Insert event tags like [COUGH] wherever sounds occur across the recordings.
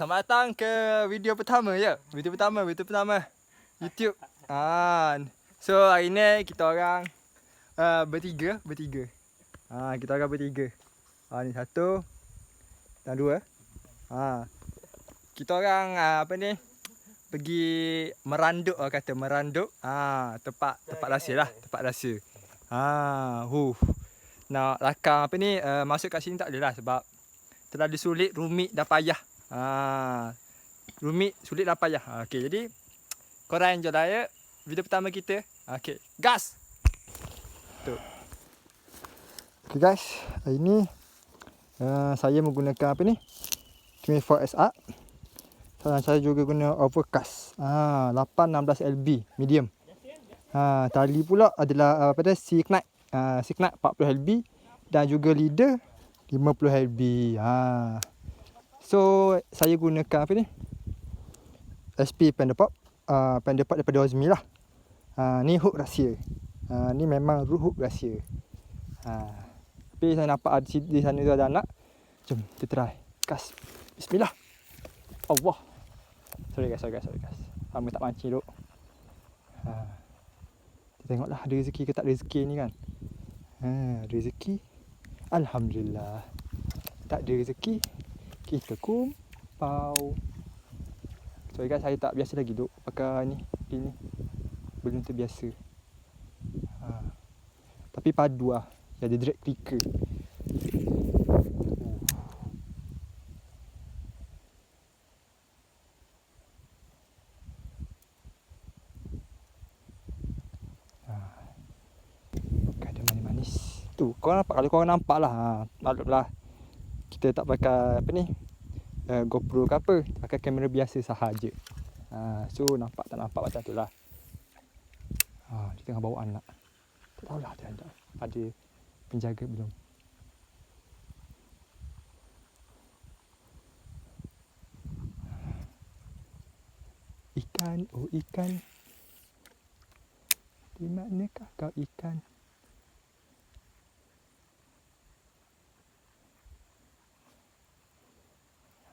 selamat datang ke video pertama ya. Video pertama, video pertama. YouTube. [LAUGHS] Ah. So hari ni kita orang uh, bertiga, bertiga. Ah, kita orang bertiga. Ah ni satu dan dua. Ah. Kita orang uh, apa ni? Pergi meranduk orang kata meranduk. Ah, tempat tempat rahsia lah, tempat rahsia. Ah, huh. Nak rakam apa ni uh, masuk kat sini tak boleh lah sebab terlalu sulit, rumit dan payah. Ha, rumit, sulit dan payah. Ha, okay, jadi korang enjoy lah ya. Video pertama kita. Okay, gas! Tu. Okay guys, hari ni uh, saya menggunakan apa ni? 24SR. Dan saya juga guna overcast. Ha, 816 LB medium. Ha, tali pula adalah apa dia? Signet. Uh, Signet 40 LB dan juga leader 50 LB. Ha. So saya gunakan apa ni? SP Panda Pop. Uh, Panda Pop daripada Ozmi lah. Ha, ni hook rahsia. Ha, ni memang hook rahsia. Ha. Tapi saya nampak ada di sana tu ada anak. Jom kita try. Kas. Bismillah. Allah. Sorry guys, sorry guys, sorry guys. Hamba tak mancing duk. Ha. Kita tengoklah ada rezeki ke tak rezeki ni kan. Ha, rezeki. Alhamdulillah. Tak ada rezeki. Kita kumpau. Sorry guys, saya tak biasa lagi duk pakai ni. Ini. Belum terbiasa. Ha. Tapi padu lah. Dia ada drag clicker. Ha. Kau nampak kalau kau nampak lah. Ha, maklumlah. Kita tak pakai apa ni? Uh, GoPro ke apa. Pakai kamera biasa sahaja. Ha, so nampak tak nampak macam tu lah. Ha, dia tengah bawa anak. Tak tahulah dia ada. Ada penjaga belum. Ikan, oh ikan. Di manakah kau ikan?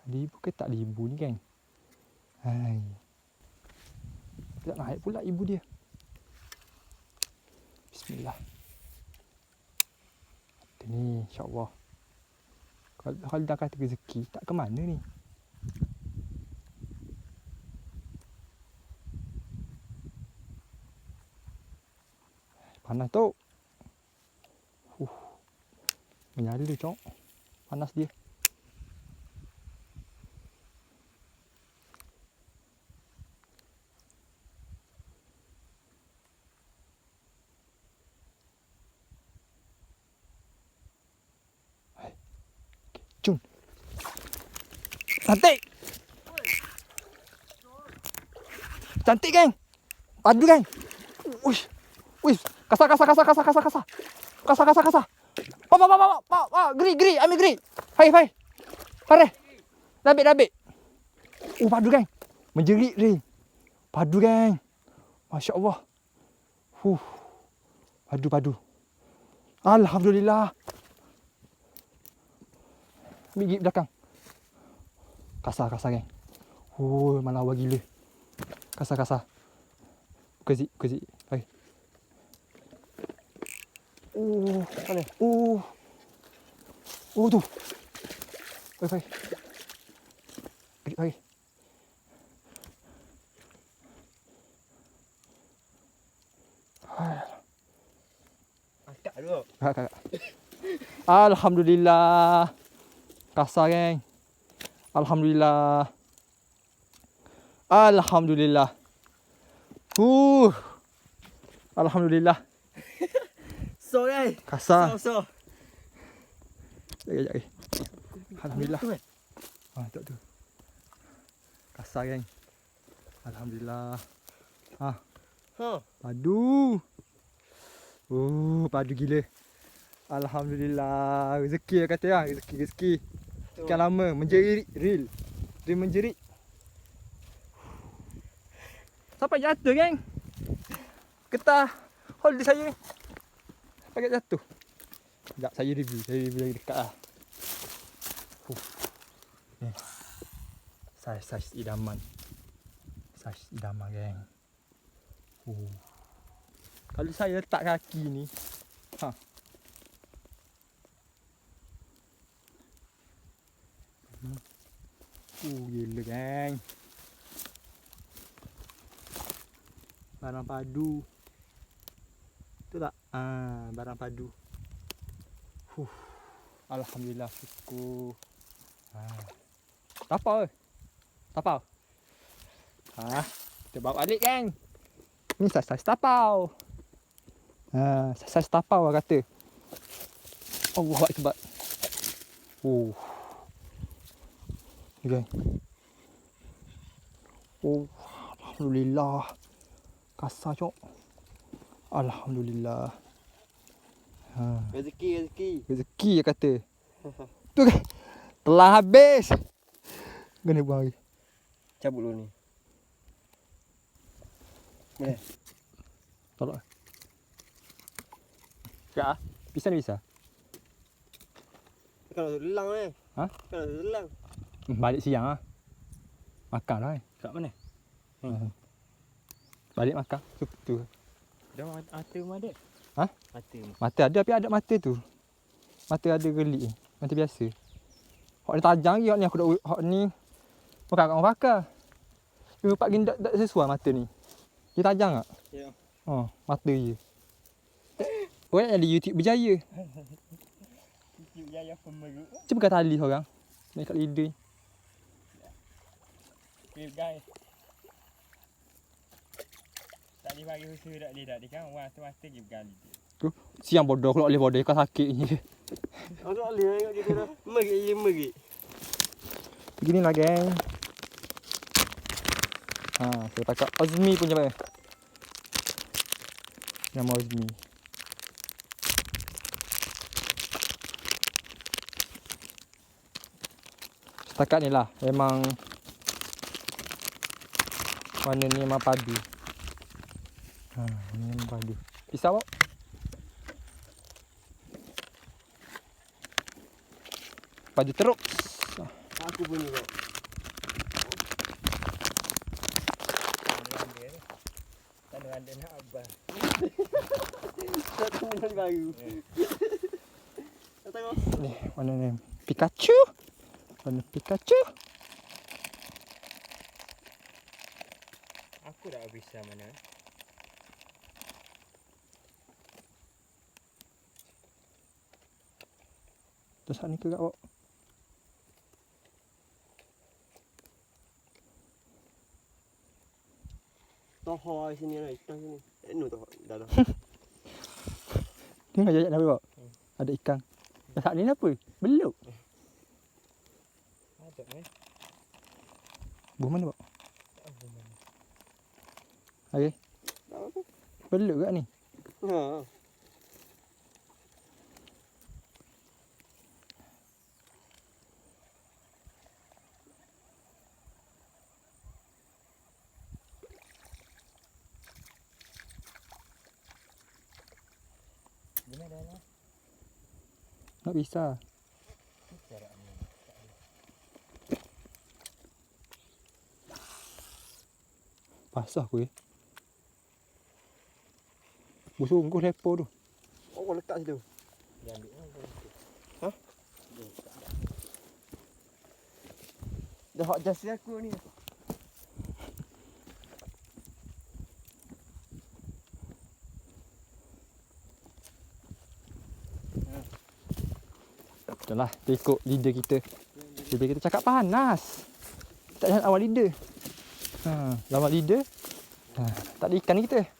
Libu ke tak libu ni kan? Hai. Tak naik pula ibu dia. Bismillah. Itu ni insyaAllah. Kalau, kalau dah kata rezeki, tak ke mana ni? Panas tu. Uh. Menyala cok. Panas dia. Cantik. Cantik geng. Padu geng. Uish. Uish. Kasar kasar kasar kasar kasar kasar. Kasar kasar kasar. Pa pa pa pa pa pa. Geri geri. Ambil geri. Hai hai. Pare. Dabik dabik. Oh padu geng. Menjerit ni. Padu geng. Masya Allah. Huh. Padu padu. Alhamdulillah. Ambil gigi belakang. Kasar, kasar geng. Oh, malawa gila. Kasar, kasar. Buka zik, buka zik. Bagi. Oh, mana? Oh. Oh, tu. Bagi, bagi. Bagi, bagi. Akak dulu. Kakak, kakak. Alhamdulillah. Kasar geng. Alhamdulillah. Alhamdulillah. Huh. Alhamdulillah. [LAUGHS] So kan? Kasar. So so. Sekejap, sekejap. Alhamdulillah. Ha, tak tu. Kasar geng. Alhamdulillah. Ha, Ha. padu. Oh, padu gila. Alhamdulillah. Rezeki dia kata lah. Rezeki, rezeki. Sekian lama. Menjerit. Real. Dia menjerit. Sampai jatuh geng. Getah. Hold saya. Sampai jatuh. Sekejap saya review. Saya review lagi dekat lah. Huh. Ni. Saiz-saiz idaman. Saiz idaman geng. Oh. Kalau saya letak kaki ni. Ha. Oh, gila geng. Barang padu. Betul tak? Ah, barang padu. Huh. Alhamdulillah syukur. Ha. Tapau ke? Tapau. Ha, kita bawa balik kan. Ni saiz-saiz tapau. Ha, saiz-saiz tapau lah kata. Allah akbar. Oh. Kan. Oh, alhamdulillah. Kasar cok. Alhamdulillah. Ha. Rezeki, rezeki. Rezeki dia kata. [LAUGHS] tu kan. Telah habis. Kena buang lagi. Cabut dulu ni. Boleh? Tolak. Ya, ah. Bisa ni bisa. Ada lelang ni. Ha? Kan ada lelang. Balik siang ah. Makan lah. eh. Kat mana? Hmm. Balik makan. Tu, tu. Dah mata mana ada? Ha? Mata. Mata ada tapi ada mata tu. Mata ada gelik ni. Mata biasa. Hak ni tajam lagi hak ni aku dah hak ni. Bukan kat orang pakar. Dia pak gini tak, tak sesuai mata ni. Dia tajam tak? Ya. Oh, mata je. Oh, yang di YouTube berjaya. [LAUGHS] YouTube jaya pemeru. Cuba kata tali seorang. Naik kat lidah Okay guys. Tak boleh bagi usaha tak boleh tak dia kan. Wah tu mata pergi bergali dia. Siang bodoh aku tak boleh bodoh kau sakit ni. Oh tak boleh tengok dia dah. Merik je merik. Beginilah geng. Ha, saya pakai Ozmi punya apa? Nama Ozmi. Setakat ni lah memang warna ni memang padu. Ha, ni memang padu. Pisau awak? Padu teruk. Aku punya kau. Tak ada ada nak abah. Tak tahu nak baru. Ni warna ni Pikachu. Warna Pikachu. Dah habis mana. Terus ni ke kat awak? Toho sini lah, ikan sini. Eh, no toho. Dah dah. [LAUGHS] Ni nak jajak Nabi awak? Ada ikan. Dah saat ni ni apa? Beluk. Ada eh. Buah mana awak? Okey. Beluk kat ni. Ha. Tak bisa. Basah aku eh. Bersungguh lepo tu. Oh, letak situ. Jangan ambil lah. Ha? Dah hot jasi aku ni. Itulah, kita ikut leader kita. Leader kita cakap panas. Tak jangan awal leader. Ha, lawan leader. Ha, tak ada ikan ni kita.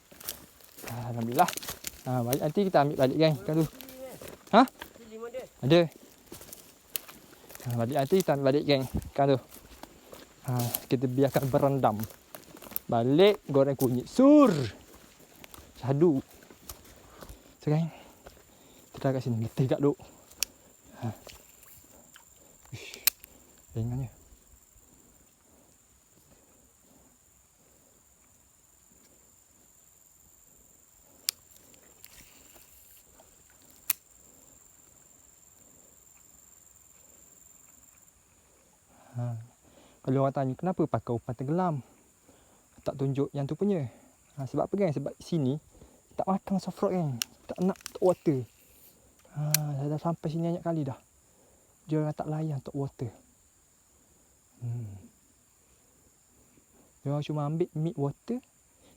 Ha, Alhamdulillah. Ha, balik nanti kita ambil balik kan. Ikan tu. Ha? Ada. Ha, balik nanti kita ambil balik geng. Ikan tu. Ha, kita biarkan berendam. Balik goreng kunyit. Sur. Sadu. Sekarang. Kita kat sini. Letih kat duk. Ha. Ish. Ringannya. Kalau orang tanya kenapa pakai umpan tenggelam? Tak tunjuk yang tu punya. Ha, Sebab apa kan Sebab sini Tak makan soft rock kan Tak nak top water. Ha, Dah, dah sampai sini banyak kali dah. Dia orang tak layan top water. Hmm. Dia orang cuma ambil mid water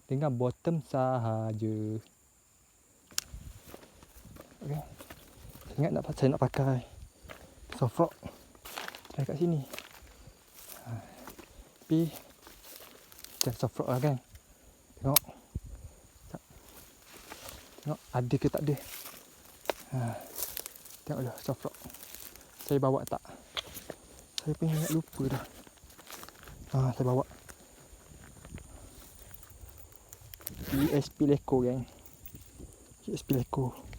Dengan bottom sahaja. Okay Ingat nak saya nak pakai Soft rock. Kat sini tapi Macam soft rock lah kan. Tengok. Sekejap. Tengok ada ke tak ada? Ha. Tengok lah soft rock. Saya bawa tak? Saya pun ingat lupa dah. Ha, Saya bawa. ESP Leko gang ESP Leko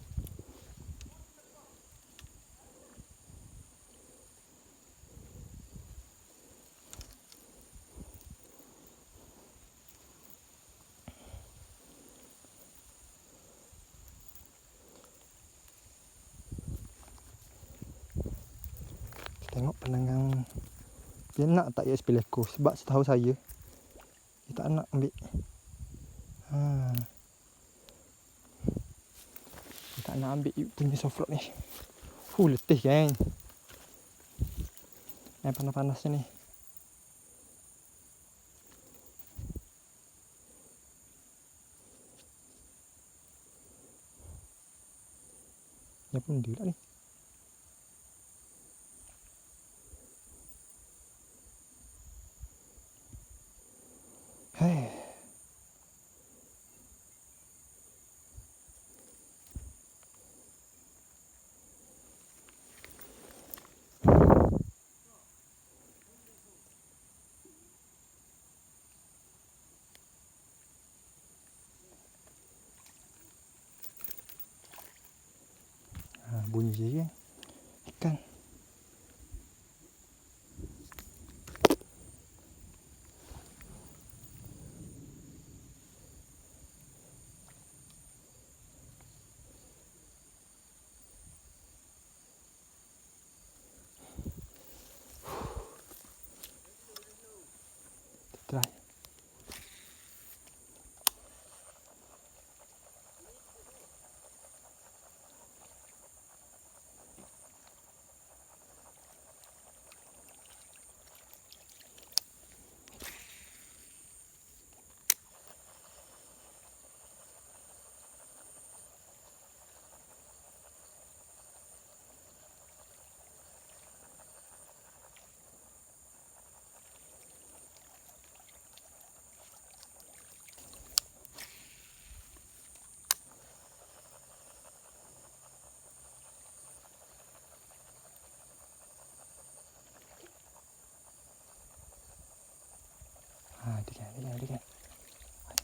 Tengok pandangan Dia nak tak ESP Leko Sebab setahu saya Dia tak nak ambil. Ha. Dia tak nak ambil punya soft ni. Huh letih kan Yang panas-panasnya ni. Yang pun dia lah ni Ha, bunyi je kan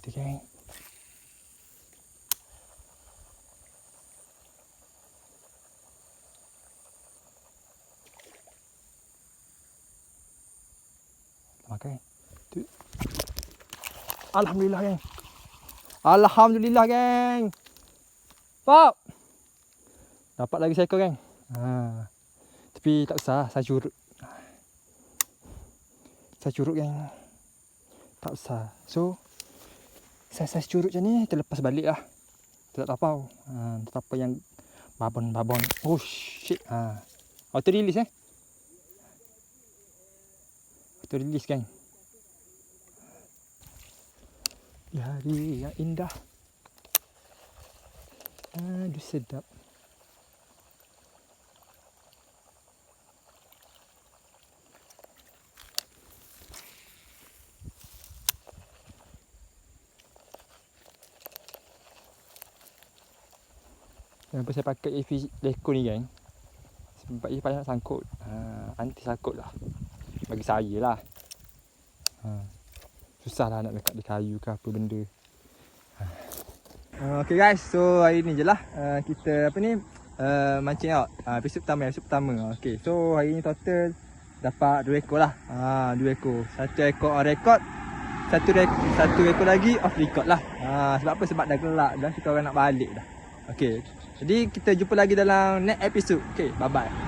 Makan. Tu. Alhamdulillah geng. Alhamdulillah geng. Pop. Dapat lagi seekor geng. Ha. Tapi tak usah, saya curut. Saya curut geng. Tak usah. So, saiz-saiz curut macam ni, kita lepas balik lah. Tak tapau. Ha, tak apa yang babon-babon. Oh shit. Ha. Auto release eh. Auto release kan. Di hari yang indah. Aduh sedap. Kenapa saya pakai EV Leko ni kan Sebab ia banyak sangkut. Ha, Anti sangkut lah. Bagi saya lah. Ha. Susah lah nak lekat di kayu ke apa benda. Ha. Okay guys. So hari ni je lah. Uh, Kita apa ni uh, Mancing out. Uh, Episode pertama Episode pertama. Okay so hari ni total Dapat dua ekor lah. Ha, Dua ekor. Satu ekor on record satu, rek- satu ekor lagi off record lah. Ha, Sebab apa? Sebab dah gelap dah Kita orang nak balik dah Okay Jadi kita jumpa lagi dalam next episode. Okay bye bye